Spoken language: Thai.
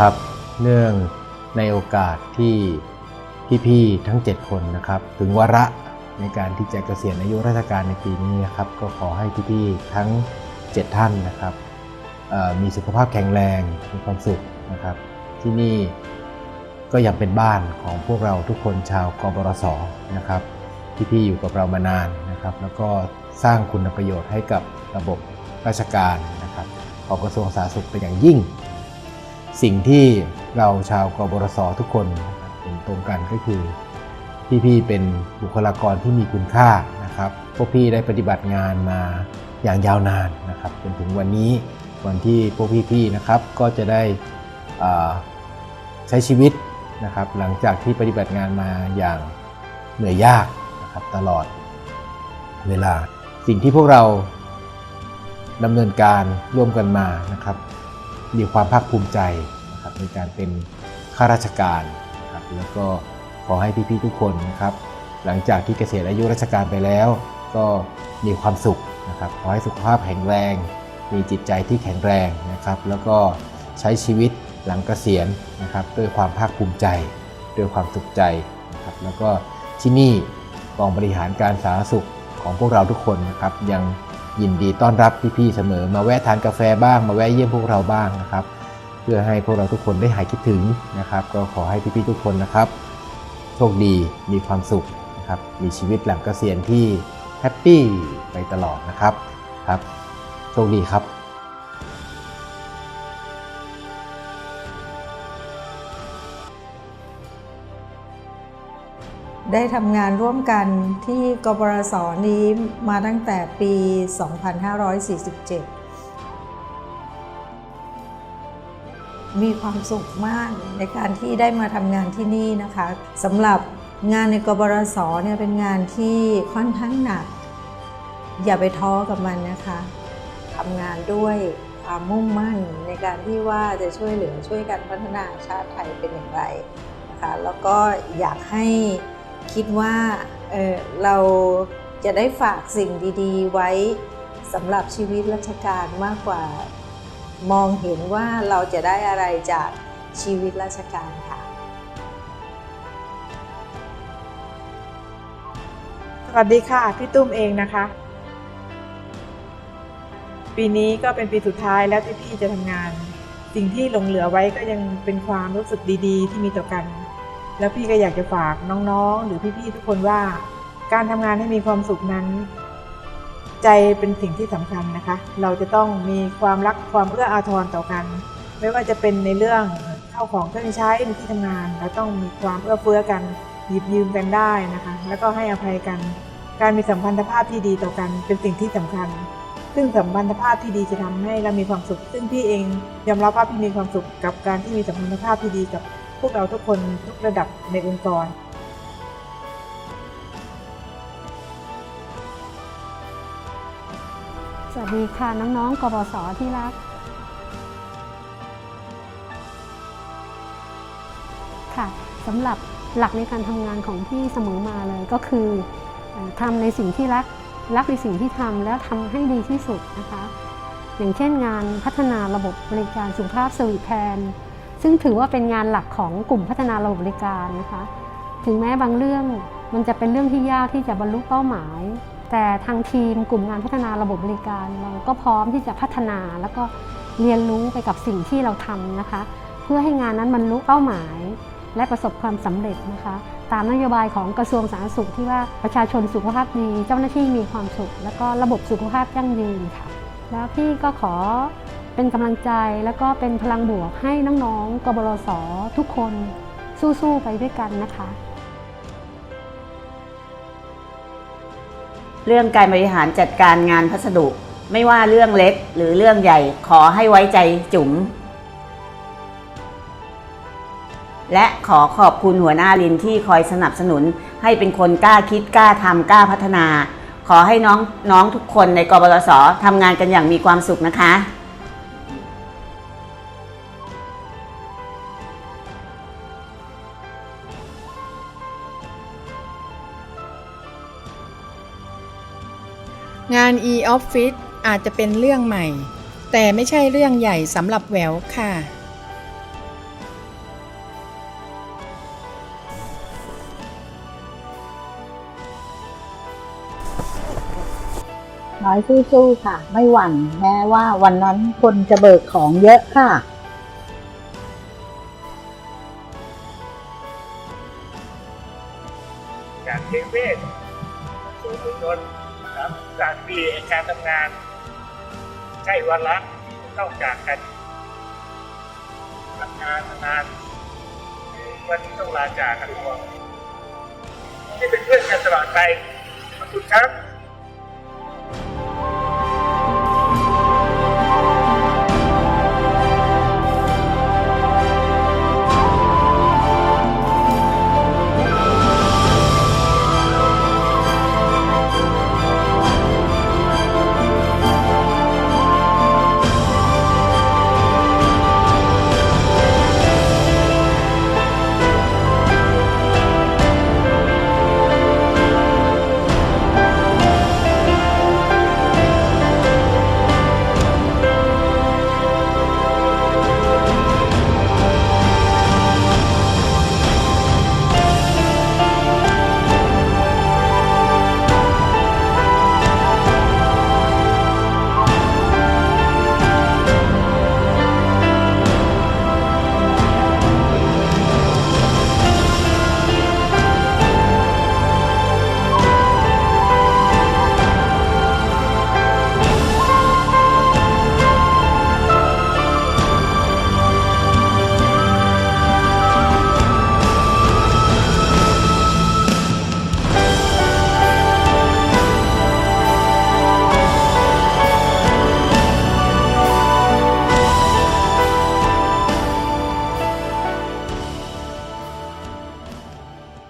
ครับ เนื่องในโอกาสที่พี่ๆทั้ง 7 คนนะครับ ถึงวาระในการที่จะเกษียณอายุราชการในปีนี้นะครับ ก็ขอให้พี่ๆทั้ง 7 ท่านนะครับมีสุขภาพแข็งแรงมีความสุขนะครับ ที่นี่ก็ยังเป็นบ้านของพวกเราทุกคนชาวกบรสนะครับพี่ๆอยู่กับเรามานานนะครับ แล้วก็สร้างคุณประโยชน์ให้กับระบบราชการนะครับของกระทรวงสาธารณสุขเป็นอย่างยิ่ง สิ่งที่เราชาวกบรสทุกคนเห็นตรงกันก็คือ พี่ๆเป็นบุคลากรที่มีคุณค่านะครับ พวกพี่ได้ปฏิบัติงานมาอย่างยาวนานนะครับจนถึงวันนี้วันที่พวกพี่ๆนะครับก็จะได้ใช้ชีวิตนะครับ หลังจากที่ปฏิบัติงานมาอย่างเหนื่อยยากนะครับตลอดเวลาสิ่งที่พวกเราดำเนินการร่วมกันมานะครับ มีความภาคภูมิใจนะครับในการเป็นข้าราชการครับแล้วก็ขอให้พี่ๆทุกคนนะครับ หลังจากที่เกษียณอายุราชการไปแล้ว ก็มีความสุขนะครับขอให้สุขภาพแข็งแรง มีจิตใจที่แข็งแรงนะครับ แล้วก็ใช้ชีวิตหลังเกษียณนะครับด้วยความภาคภูมิใจ ด้วยความสุขใจนะครับแล้วก็ที่นี่กองบริหารการสาธารณสุขของพวกเราทุกคนนะครับยัง ยินดีต้อนรับพี่ๆเสมอ มาแวะทานกาแฟบ้าง มาแวะเยี่ยมพวกเราบ้างนะครับ เพื่อให้พวกเราทุกคนได้หายคิดถึงนะครับ ก็ขอให้พี่ๆทุกคนนะครับ โชคดีมีความสุขนะครับ มีชีวิตหลังเกษียณที่แฮปปี้ไปตลอดนะครับครับโชคดีครับ ได้ทำงานร่วมกันที่กบรสนี้มาตั้งแต่ปี 2547มีความสุขมากในการที่ได้มาทำงานที่นี่นะคะสำหรับงานในกบรสเนี่ยเป็นงานที่ค่อนข้างหนัก อย่าไปท้อกับมันนะคะทำงานด้วยความมุ่งมั่นในการที่ว่าจะช่วยเหลือช่วยกันพัฒนาชาติไทยเป็นอย่างไรนะคะแล้วก็อยากให้ คิดว่าเเราจะได้ฝากสิ่งดีๆ ไว้สำหรับชีวิตราชการมากกว่า มองเห็นว่าเราจะได้อะไรจากชีวิตราชการค่ะ สวัสดีค่ะ พี่ตุ้มเองนะคะ ปีนี้ก็เป็นปีสุดท้ายแล้วที่พี่จะทำงาน สิ่งที่หลงเหลือไว้ก็ยังเป็นความรู้สึกดีๆ ที่มีต่อกัน แล้วพี่ก็อยากจะฝากน้องๆ หรือพี่ๆทุกคนว่า การทำงานให้มีความสุขนั้น ใจเป็นสิ่งที่สำคัญนะคะ เราจะต้องมีความรักความเอื้ออาทรต่อกัน ไม่ว่าจะเป็นในเรื่องเข้าของเครื่องใช้ในที่ทำงาน เราต้องมีความเอื้อเฟื้อกันหยิบยืมกันได้นะคะ แล้วก็ให้อภัยกัน การมีสัมพันธภาพที่ดีต่อกันเป็นสิ่งที่สำคัญ ซึ่งสัมพันธภาพที่ดีจะทำให้เรามีความสุข ซึ่งพี่เองยอมรับว่าพี่มีความสุขกับการที่มีสัมพันธภาพที่ดีกับ พวกเราทุกคนทุกระดับในองค์กร สวัสดีค่ะน้องๆกบสที่รัก ค่ะสำหรับหลักในการทำงานของพี่เสมอมาเลยก็คือทำในสิ่งที่รักรักในสิ่งที่ทำแล้วทำให้ดีที่สุดนะคะ อย่างเช่นงานพัฒนาระบบบริการสุขภาพสวีทแทน ซึ่งถือว่าเป็นงานหลักของกลุ่มพัฒนาระบบบริการนะคะ ถึงแม้บางเรื่องมันจะเป็นเรื่องที่ยากที่จะบรรลุเป้าหมาย แต่ทางทีมกลุ่มงานพัฒนาระบบบริการ เราก็พร้อมที่จะพัฒนาแล้วก็เรียนรู้ไปกับสิ่งที่เราทำนะคะ เพื่อให้งานนั้นบรรลุเป้าหมาย และประสบความสำเร็จนะคะ ตามนโยบายของกระทรวงสาธารณสุขที่ว่าประชาชนสุขภาพดี เจ้าหน้าที่มีความสุข แล้วก็ระบบสุขภาพยั่งยืนค่ะ แล้วพี่ก็ขอ เป็นกำลังใจแล้วก็เป็นพลังบวกให้น้องๆกบลสทุกคนสู้ๆไปด้วยกันนะคะ เรื่องการบริหารจัดการงานพัสดุ ไม่ว่าเรื่องเล็กหรือเรื่องใหญ่ขอให้ไว้ใจจุ๋มและขอขอบคุณหัวหน้าลินที่คอยสนับสนุน ให้เป็นคนกล้าคิดกล้าทำกล้าพัฒนา ขอให้น้องน้องทุกคนในกบลสทำงานกันอย่างมีความสุขนะคะ งาน e-office อาจจะเป็นเรื่องใหม่ แต่ไม่ใช่เรื่องใหญ่สำหรับแววค่ะ น้อยสู้ๆค่ะ ไม่หวั่นแม้ว่าวันนั้นคนจะเบิกของเยอะค่ะ จากเทเวศสู่เมือน ครับจากที่การทำงานใช้วันละต้องจากกันทำงานนานวันนี้ต้องลาจากกันทุกคนที่เป็นเพื่อนกันตลอดไปขอบคุณครับ